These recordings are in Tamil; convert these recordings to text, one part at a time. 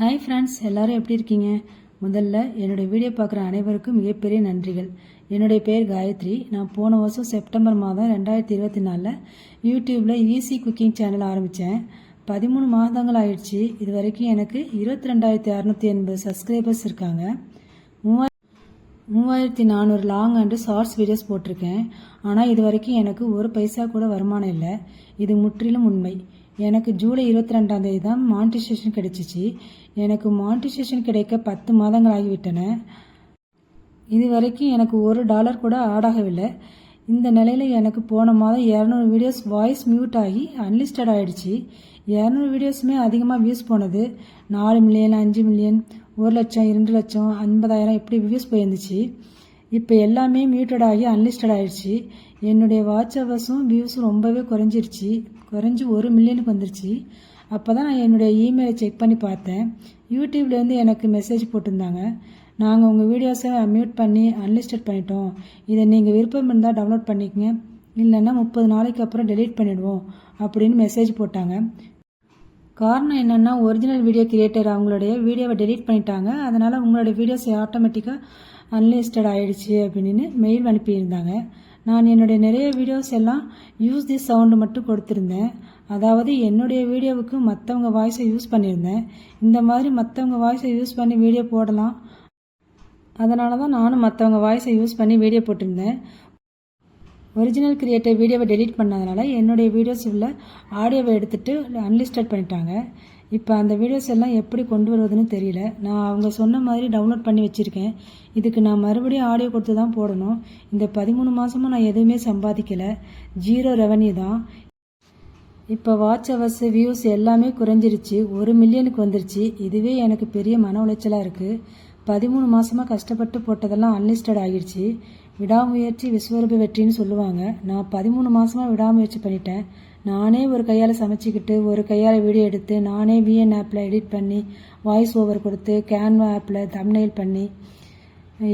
ஹாய் ஃப்ரெண்ட்ஸ் எல்லாரும் எப்படி இருக்கீங்க? முதல்ல என்னுடைய வீடியோ பார்க்குற அனைவருக்கும் மிகப்பெரிய நன்றிகள். என்னுடைய பேர் காயத்ரி. நான் போன வருஷம் செப்டம்பர் மாதம் ரெண்டாயிரத்தி இருபத்தி நாலில் யூடியூப்பில் ஈஸி குக்கிங் சேனல் ஆரம்பித்தேன் பதிமூணு மாதங்கள் ஆயிடுச்சு. இது வரைக்கும் எனக்கு இருபத்தி ரெண்டாயிரத்தி அறநூற்றி எண்பது சப்ஸ்கிரைபர்ஸ் இருக்காங்க. மூவாயிரம் மூவாயிரத்தி நானூறு லாங் அண்டு ஷார்ட்ஸ் வீடியோஸ் போட்டிருக்கேன். ஆனால் இது வரைக்கும் எனக்கு ஒரு பைசா கூட வருமானம் இல்லை. இது முற்றிலும் உண்மை. எனக்கு ஜூலை இருபத்தி ரெண்டாம் தேதி தான் மானிட்டைசேஷன் கிடைச்சிச்சு. எனக்கு மானிட்டைசேஷன் கிடைக்க பத்து மாதங்கள் ஆகிவிட்டன. இது வரைக்கும் எனக்கு ஒரு டாலர் கூட ஆடாகவில்லை இந்த நிலையில் எனக்கு போன மாதம் இரநூறு வீடியோஸ் வாய்ஸ் மியூட் ஆகி அன்லிஸ்டட் ஆகிடுச்சு இரநூறு வீடியோஸுமே அதிகமாக வியூஸ் போனது. நாலு மில்லியன் அஞ்சு மில்லியன் ஒரு லட்சம் இரண்டு லட்சம் ஐம்பதாயிரம் இப்படி வியூஸ் போயிருந்துச்சு. இப்போ எல்லாமே மியூட்டட் ஆகி அன்லிஸ்டட் ஆயிடுச்சு என்னுடைய வாட்ச் ஹவர்ஸும் வியூஸும் ரொம்பவே குறைஞ்சிருச்சு. குறைஞ்சி ஒரு மில்லியனுக்கு வந்துருச்சு. அப்போ தான் நான் என்னுடைய இமெயிலை செக் பண்ணி பார்த்தேன். யூடியூப்லேருந்து எனக்கு மெசேஜ் போட்டிருந்தாங்க. நாங்கள் உங்கள் வீடியோஸை மியூட் பண்ணி அன்லிஸ்டட் பண்ணிட்டோம். இதை நீங்கள் விருப்பம் இருந்தால் டவுன்லோட் பண்ணிக்கங்க. இல்லைன்னா முப்பது நாளைக்கு அப்புறம் டெலீட் பண்ணிவிடுவோம் அப்படின்னு மெசேஜ் போட்டாங்க. காரணம் என்னென்னா ஒரிஜினல் வீடியோ கிரியேட்டர் அவங்களுடைய வீடியோவை டெலீட் பண்ணிட்டாங்க. அதனால் உங்களுடைய வீடியோஸ் ஆட்டோமேட்டிக்காக அன்லிஸ்டட் ஆகிடுச்சி அப்படின்னு மெயில் அனுப்பியிருந்தாங்க. நான் என்னுடைய நிறைய வீடியோஸ் எல்லாம் யூஸ் தி சவுண்டு மட்டும் கொடுத்துருந்தேன். அதாவது என்னுடைய வீடியோவுக்கு மற்றவங்க வாய்ஸை யூஸ் பண்ணியிருந்தேன். இந்த மாதிரி மற்றவங்க வாய்ஸை யூஸ் பண்ணி வீடியோ போடலாம். அதனால தான் நானும் மற்றவங்க வாய்ஸை யூஸ் பண்ணி வீடியோ போட்டிருந்தேன். ஒரிஜினல் கிரியேட்டர் வீடியோவை டெலிட் பண்ணதுனால என்னுடைய வீடியோஸ் உள்ள ஆடியோவை எடுத்துகிட்டு அன்லிஸ்டட் பண்ணிட்டாங்க. இப்போ அந்த வீடியோஸ் எல்லாம் எப்படி கொண்டு வருவதுன்னு தெரியல. நான் அவங்க சொன்ன மாதிரி டவுன்லோட் பண்ணி வச்சுருக்கேன். இதுக்கு நான் மறுபடியும் ஆடியோ கொடுத்து தான் போடணும். இந்த பதிமூணு மாதமாக நான் எதுவுமே சம்பாதிக்கலை. ஜீரோ ரெவன்யூ தான். இப்போ வாட்ச் ஹவர்ஸ் வியூஸ் எல்லாமே குறைஞ்சிருச்சு. ஒரு மில்லியனுக்கு வந்துருச்சு. இதுவே எனக்கு பெரிய மன உளைச்சலாக இருக்குது பதிமூணு மாதமாக கஷ்டப்பட்டு போட்டதெல்லாம் அன்லிஸ்டட் ஆகிடுச்சு. விடாமுயற்சி விஸ்வரூப வெற்றின்னு சொல்லுவாங்க. நான் பதிமூணு மாதமாக விடாமுயற்சி பண்ணிட்டேன். நானே ஒரு கையால் சமைச்சிக்கிட்டு ஒரு கையால் வீடியோ எடுத்து நானே விஎன் ஆப்பில் எடிட் பண்ணி வாய்ஸ் ஓவர் கொடுத்து கேன்வா ஆப்பில் தம்னெயில் பண்ணி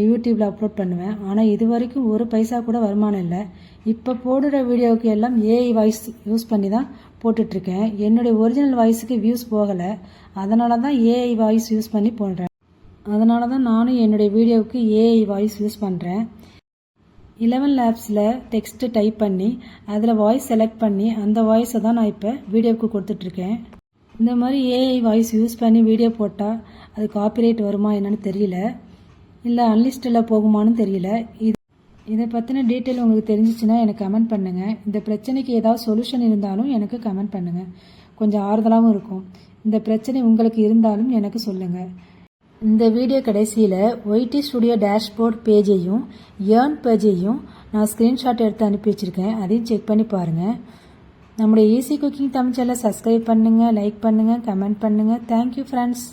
யூடியூப்பில் அப்லோட் பண்ணுவேன். ஆனால் இது வரைக்கும் ஒரு பைசா கூட வருமானம் இல்லை. இப்போ போடுற வீடியோவுக்கு எல்லாம் ஏஐ வாய்ஸ் யூஸ் பண்ணி தான் போட்டுட்ருக்கேன். என்னுடைய ஒரிஜினல் வாய்ஸுக்கு வியூஸ் போகலை. அதனால தான் ஏஐ வாய்ஸ் யூஸ் பண்ணி போடுறேன். அதனால தான் நானும் என்னுடைய வீடியோவுக்கு ஏஐ வாய்ஸ் யூஸ் பண்ணுறேன் இலவன் லேப்ஸில் டெக்ஸ்ட்டு டைப் பண்ணி அதில் வாய்ஸ் செலக்ட் பண்ணி அந்த வாய்ஸை தான் நான் இப்போ வீடியோவுக்கு கொடுத்துட்ருக்கேன். இந்த மாதிரி ஏஐ வாய்ஸ் யூஸ் பண்ணி வீடியோ போட்டால் அது காப்பிரைட் வருமா என்னன்னு தெரியல. இல்லை அன்லிஸ்டில் போகுமான்னு தெரியல. இது இதை பற்றின டீட்டெயில் உங்களுக்கு தெரிஞ்சிச்சுன்னா எனக்கு கமெண்ட் பண்ணுங்கள் இந்த பிரச்சனைக்கு ஏதாவது சொல்யூஷன் இருந்தாலும் எனக்கு கமெண்ட் பண்ணுங்கள் கொஞ்சம் ஆறுதலாகவும் இருக்கும். இந்த பிரச்சனை உங்களுக்கு இருந்தாலும் எனக்கு சொல்லுங்கள் இந்த வீடியோ கடைசியில் ஒய்டி ஸ்டுடியோ டேஷ்போர்ட் பேஜையும் ஏர்ன் பேஜையும் நான் ஸ்க்ரீன்ஷாட் எடுத்து அனுப்பி வச்சுருக்கேன். அதையும் செக் பண்ணி பாருங்கள் நம்முடைய ஈஸி குக்கிங் தமிழ் சேனலை சப்ஸ்கிரைப் பண்ணுங்கள் லைக் பண்ணுங்கள் கமெண்ட் பண்ணுங்கள் தேங்க்யூ ஃப்ரெண்ட்ஸ்